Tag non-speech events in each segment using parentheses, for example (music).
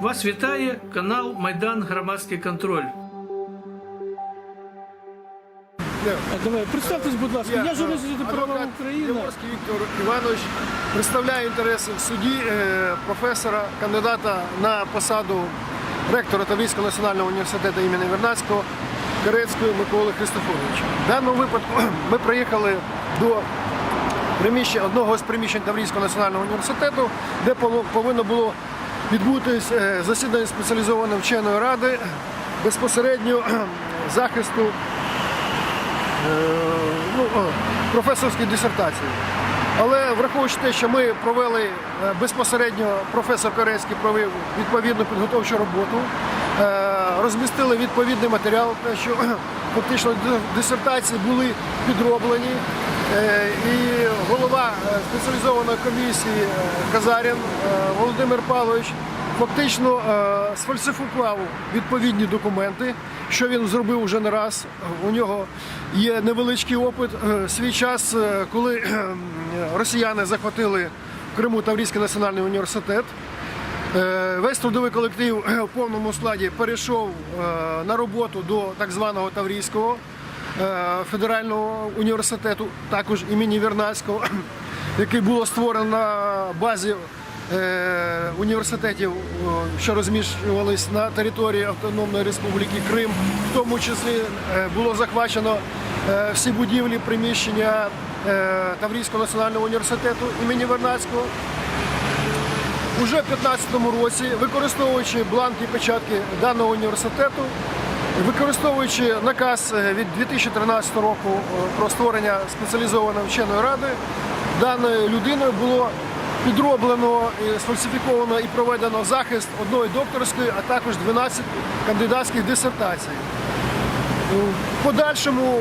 Вас вітає канал Майдан Громадський контроль. Давай, представтесь, будь ласка. Я, журналіст права. Яворський Віктор Іванович представляє інтереси в суді е, професора, кандидата на посаду ректора Таврійського національного університету імені Вернадського Карецького Миколи Христофоровича. В даному випадку (clears throat) ми приїхали до приміщення одного з приміщень Таврійського національного університету, де повинно було відбутись е, засідання спеціалізованої вченої ради безпосередньо захисту ну, професорської дисертації. Але враховуючи те, що ми провели е, безпосередньо, професор Корейський провів відповідну підготовчу роботу, е, розмістили відповідний матеріал, те, що фактично дисертації були підроблені. Е, І голова е, спеціалізованої комісії е, Казарін Володимир Павлович фактично сфальсифікував відповідні документи, що він зробив уже не раз. У нього є невеличкий опит. Свій час, коли росіяни захватили в Криму Таврійський національний університет. Весь трудовий колектив в повному складі перейшов на роботу до так званого Таврійського федерального університету, також імені Вернадського, (clears throat) який було створено на базі е, університетів, що розміщувались на території Автономної Республіки Крим. В тому числі е, було захвачено е, всі будівлі, приміщення е, Таврійського національного університету імені Вернадського. Уже в 2015 році, використовуючи бланки і печатки даного університету, використовуючи наказ е, від 2013 року е, про створення спеціалізованої вченої ради, даною людиною було підроблено, сфальсифіковано і проведено захист одної докторської, а також 12 кандидатських дисертацій. Подальшому,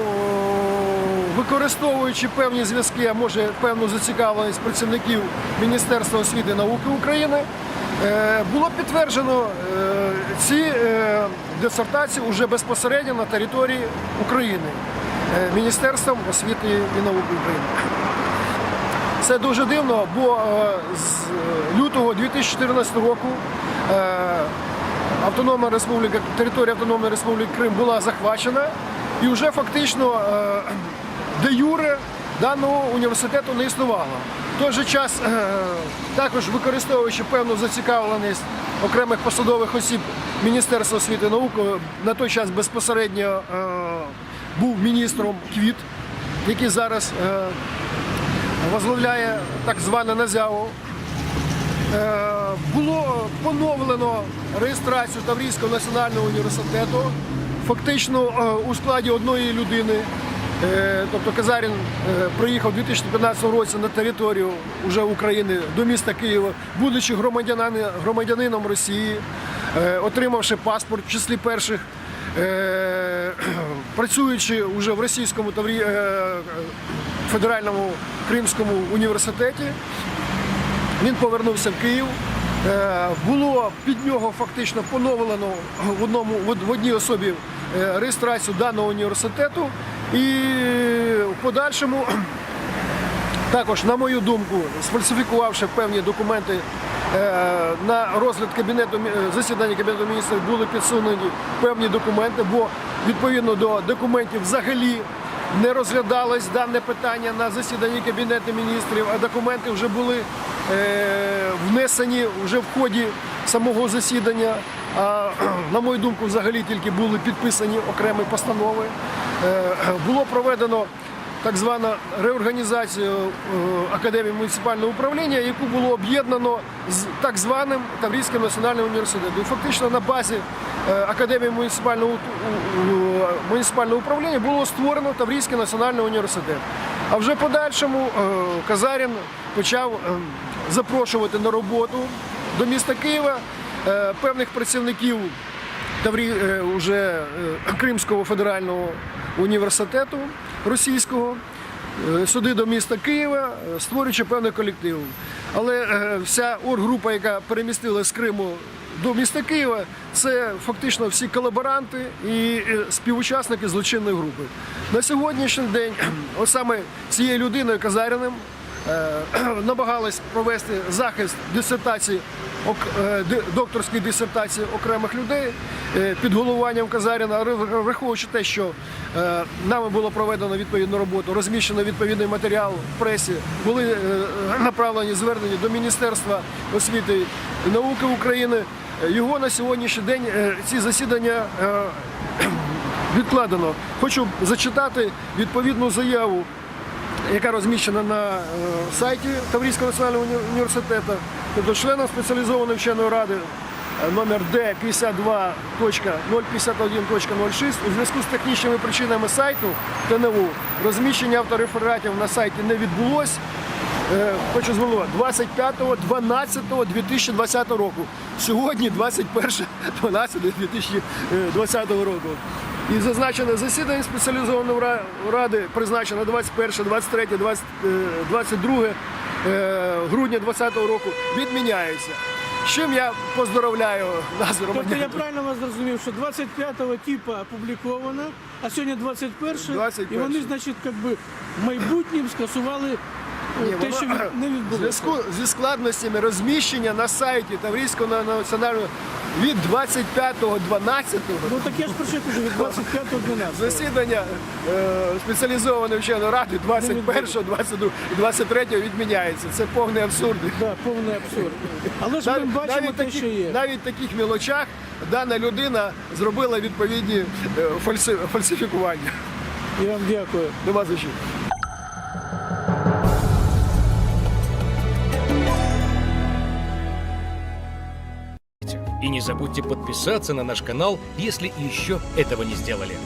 використовуючи певні зв'язки, а може певну зацікавленість працівників Міністерства освіти і науки України, е, було підтверджено е, ці е, дисертації вже безпосередньо на території України е, Міністерством освіти і науки України. Це дуже дивно, бо е, з лютого 2014 року е, Автономна Республіка, територія Автономної Республіки Крим була захвачена і вже фактично е, де юре даного університету не існувало. В той же час, е, також використовуючи певну зацікавленість окремих посадових осіб Міністерства освіти і науки, на той час безпосередньо е, був міністром Квіт, який зараз е, возглавляє так зване НАЗЯВО. Е, Було поновлено реєстрацію Таврійського національного університету, фактично у складі одної людини. Е, Тобто Казарін е, приїхав у 2015 році на територію уже України до міста Києва, будучи громадянином Росії, е, отримавши паспорт в числі перших, (clears throat) працюючи вже в російському федеральному Кримському університеті. Він повернувся в Київ. Було під нього фактично поновлено в одному в одній особі реєстрацію даного університету. І в подальшому, (clears throat) також, на мою думку, сфальсифікувавши певні документи е, на розгляд кабінету засідання кабінету міністрів, були підсунені певні документи, бо відповідно до документів взагалі не розглядалось дане питання на засіданні Кабінету міністрів, а документи вже були е, внесені вже в ході самого засідання. А, (clears throat) на мою думку, взагалі тільки були підписані окремі постанови. Е, було проведено так звану реорганізацію е, Академії муніципального управління, яку було об'єднано з так званим Таврійським національним університетом. І фактично на базі е, Академії муніципального, муніципального управління було створено Таврійський національний університет. А вже подальшому Казарін почав запрошувати на роботу до міста Києва певних працівників Таврі уже Кримського федерального університету російського е, сюди до міста Києва, е, створюючи певний колектив. Але е, вся оргрупа, яка перемістила з Криму до міста Києва, це фактично всі колаборанти і співучасники злочинної групи. На сьогоднішній день, от саме цією людиною Казаріним, (clears throat) намагались провести захист дисертації, е, докторської дисертації окремих людей е, під головуванням Казаріна, враховуючи те, що е, нами було проведено відповідну роботу, розміщено відповідний матеріал в пресі, були е, направлені звернення до Міністерства освіти і науки України. Е, Його на сьогоднішній день е, ці засідання е, (clears throat) відкладено. Хочу зачитати відповідну заяву, яка розміщена на е, сайті Таврійського національного університету, тобто членом спеціалізованої вченої ради е, номер Д 52.051.06 у зв'язку з технічними причинами сайту ТНУ розміщення авторефератів на сайті не відбулось. Е, Хочу звернути 25.12.2020 року. Сьогодні 21.12.2020 року. І зазначене засідання спеціалізованої ра- ради призначено 21, 23, 20, е, 22 е, грудня 2020 року відміняється. З чим я поздоровляю нас, Тобто я правильно вас зрозумів, що 25-го типа опубліковано, а сьогодні 21 і 21. вони, значить, як би в майбутнім скасували Ні, те, що від- не відбулося. зв'язку зі складностями розміщення на сайті Таврійського національного від 25.12 Ну так я ж про що кажу, від 25 до 12. Засідання е, спеціалізованої вченої ради 21, 22 і 23 відміняється. Це повний абсурд. Да, повний абсурд. Але ж ми Навіть, бачимо навіть, те, що є. навіть в таких мілочах дана людина зробила відповідні е, фальси, фальсифікування. Я вам дякую. Нема за що. И не забудьте подписаться на наш канал, если еще этого не сделали.